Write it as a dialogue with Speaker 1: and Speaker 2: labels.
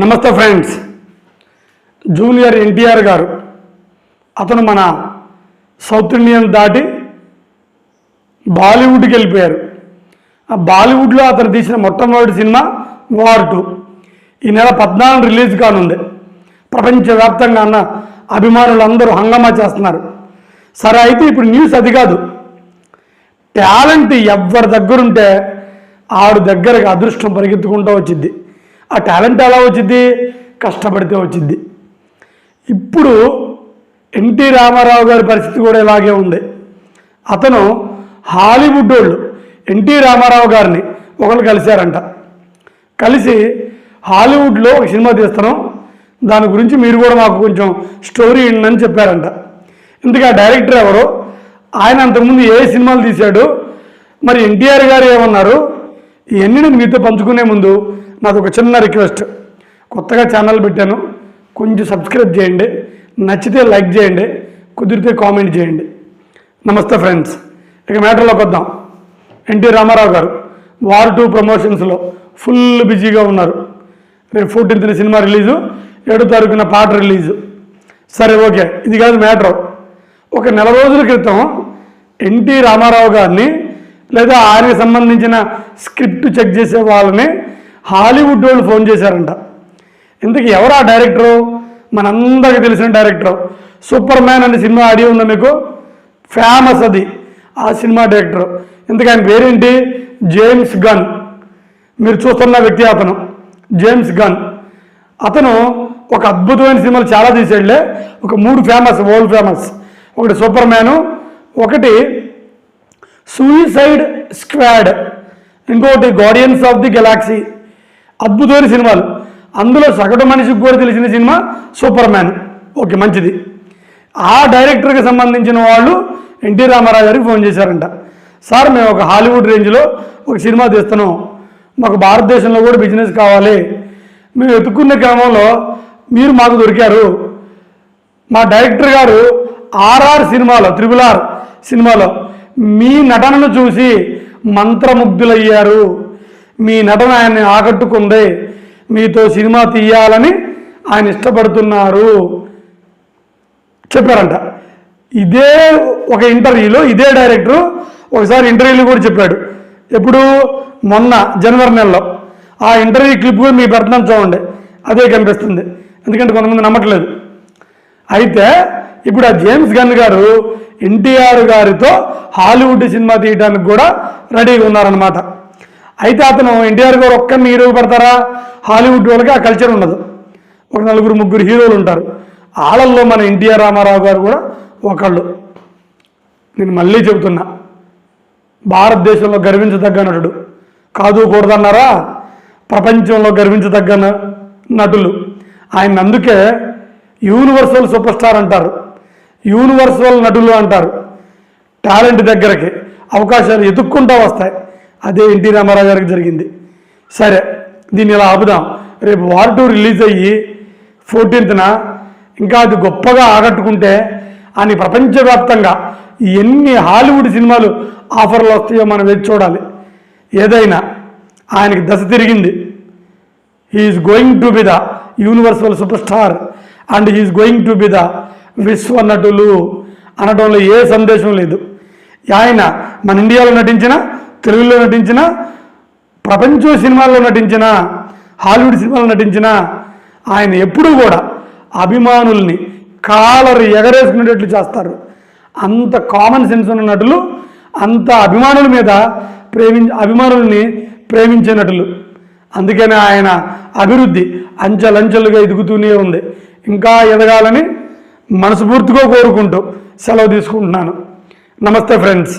Speaker 1: నమస్తే friends. Junior NTR గారు అతను మన సౌత్ ఇండియన్ దాటి బాలీవుడ్కి వెళ్ళిపోయారు. ఆ బాలీవుడ్లో అతను తీసిన మొట్టమొదటి సినిమా వార్ టూ. ఈ నెల పద్నాలుగు రిలీజ్ కానుంది. ప్రపంచవ్యాప్తంగా అన్న అభిమానులందరూ హంగామా చేస్తున్నారు. సరే అయితే ఇప్పుడు న్యూస్ అది కాదు. టాలెంట్ ఎవరి దగ్గరుంటే ఆడు దగ్గరకు అదృష్టం పరిగెత్తుకుంటూ వచ్చింది ఆ టాలెంట్ ఎలా వచ్చింది? కష్టపడితే వచ్చింది. ఇప్పుడు ఎన్టీ రామారావు గారి పరిస్థితి కూడా ఇలాగే ఉంది. అతను హాలీవుడ్ వాళ్ళు ఎన్టీ రామారావు గారిని ఒకళ్ళు కలిశారంట. కలిసి హాలీవుడ్లో ఒక సినిమా తీస్తున్నాం. దాని గురించి మీరు కూడా మాకు కొంచెం స్టోరీ అని చెప్పారంట. ఇందుకే ఆ డైరెక్టర్ ఎవరు ఆయన అంతకుముందు ఏ సినిమాలు తీశాడు మరి ఎన్టీఆర్ గారు ఏమన్నారు ఇవన్నీ మీతో పంచుకునే ముందు నాది ఒక చిన్న రిక్వెస్ట్. కొత్తగా ఛానల్ పెట్టాను. కొంచెం సబ్స్క్రైబ్ చేయండి. నచ్చితే లైక్ చేయండి. కుదిరితే కామెంట్ చేయండి. నమస్తే ఫ్రెండ్స్. ఇక మ్యాటర్లోకి వద్దాం. ఎన్టీ రామారావు గారు వార్ టూ ప్రమోషన్స్లో ఫుల్ బిజీగా ఉన్నారు. రేపు ఫోర్టీన్త్న సినిమా రిలీజు ఏడో తారీఖున పాట రిలీజు. సరే ఓకే. ఇది కాదు మ్యాటర్. ఒక నెల రోజుల క్రితం ఎన్టీ రామారావు గారిని లేదా ఆయనకు సంబంధించిన స్క్రిప్ట్ చెక్ చేసే వాళ్ళని హాలీవుడ్ వాళ్ళు ఫోన్ చేశారంట. ఇంతకు ఎవరు ఆ డైరెక్టరు? మనందరికీ తెలిసిన డైరెక్టర్. సూపర్ మ్యాన్ అనే సినిమా ఆడియో ఉందా మీకు? ఫేమస్ అది ఆ సినిమా డైరెక్టర్. ఇంతకు ఆయన పేరేంటి? James Gunn. మీరు చూస్తున్న వ్యక్తి అతను జేమ్స్ గన్. అతను ఒక అద్భుతమైన సినిమాలు చాలా తీసాడులే ఒక మూడు ఫేమస్ వరల్డ్ ఫేమస్. ఒకటి సూపర్ మ్యాను ఒకటి సూయిసైడ్ స్క్వాడ్. ఇంకొకటి గార్డియన్స్ ఆఫ్ ది గెలాక్సీ. అద్భుతమైన సినిమాలు. అందులో సగటు మనిషికి కూడా తెలిసిన సినిమా సూపర్ మ్యాన్. ఓకే మంచిది. ఆ డైరెక్టర్కి సంబంధించిన వాళ్ళు ఎన్టీ రామారావు గారికి ఫోన్ చేశారంట. సార్ మేము ఒక హాలీవుడ్ రేంజ్లో ఒక సినిమా తీస్తున్నాం. మాకు భారతదేశంలో కూడా బిజినెస్ కావాలి. మేము వెతుక్కునే క్రమంలో మీరు మాకు దొరికారు. మా డైరెక్టర్ గారు ఆర్ఆర్ సినిమాలో త్రిబుల్ ఆర్ సినిమాలో మీ నటనను చూసి మంత్రముగ్ధులయ్యారు. మీ నటన ఆయన్ని ఆకట్టుకుంది. మీతో సినిమా తీయాలని ఆయన ఇష్టపడుతున్నారు. చెప్పారంట. ఇదే ఒక ఇంటర్వ్యూలో ఇదే డైరెక్టర్ ఒకసారి ఇంటర్వ్యూలో కూడా చెప్పాడు. ఎప్పుడు మొన్న జనవరి నెలలో ఆ ఇంటర్వ్యూ క్లిప్ కూడా మీ పెడతాం చూడండి. అదే కనిపిస్తుంది. ఎందుకంటే కొంతమంది నమ్మట్లేదు. అయితే ఇప్పుడు ఆ జేమ్స్ గన్ గారు ఎన్టీఆర్ గారితో హాలీవుడ్ సినిమా తీయడానికి కూడా రెడీగా ఉన్నారనమాట అయితే అతను ఎన్టీఆర్ గారు ఒక్కరిని హీరో పడతారా హాలీవుడ్ వాళ్ళకి ఆ కల్చర్ ఉండదు. ఒక నలుగురు ముగ్గురు హీరోలు ఉంటారు. వాళ్ళల్లో మన ఎన్టీఆర్ రామారావు గారు కూడా ఒకళ్ళు. నేను మళ్ళీ చెబుతున్నా. భారతదేశంలో గర్వించదగ్గ నటుడు. కాదు కూడదన్నారా? ప్రపంచంలో గర్వించదగ్గ నటులు. ఆయన అందుకే యూనివర్సల్ సూపర్ స్టార్ అంటారు. యూనివర్సల్ నటులు అంటారు. టాలెంట్ దగ్గరకి అవకాశాలు ఎతుక్కుంటూ వస్తాయి. అదే ఎన్టీ రామారావు గారికి జరిగింది. సరే దీన్ని ఇలా ఆపుదాం. రేపు వార్ టూ రిలీజ్ అయ్యి ఫోర్టీన్త్న ఇంకా అది గొప్పగా ఆకట్టుకుంటే అని ప్రపంచవ్యాప్తంగా ఎన్ని హాలీవుడ్ సినిమాలు ఆఫర్లు వస్తాయో మనం వేచి చూడాలి. ఏదైనా ఆయనకి దశ తిరిగింది. He's going to be the universal super star and he's going to be the విశ్వ నటులు అనడంలో ఏ సందేశం లేదు. ఆయన మన ఇండియాలో నటించిన తెలుగులో నటించిన ప్రపంచ సినిమాల్లో నటించిన హాలీవుడ్ సినిమాల్లో నటించిన ఆయన ఎప్పుడూ కూడా అభిమానుల్ని కాలరు ఎగరేసుకునేటట్లు చేస్తారు. అంత కామన్ సెన్స్ ఉన్న నటులు అంత అభిమానుల మీద ప్రేమించ అభిమానుల్ని ప్రేమించే నటులు. అందుకనే ఆయన అభివృద్ధి అంచెలంచెలుగా ఎదుగుతూనే ఉంది. ఇంకా ఎదగాలని మనస్ఫూర్తిగా కోరుకుంటూ సెలవు తీసుకుంటున్నాను. నమస్తే ఫ్రెండ్స్.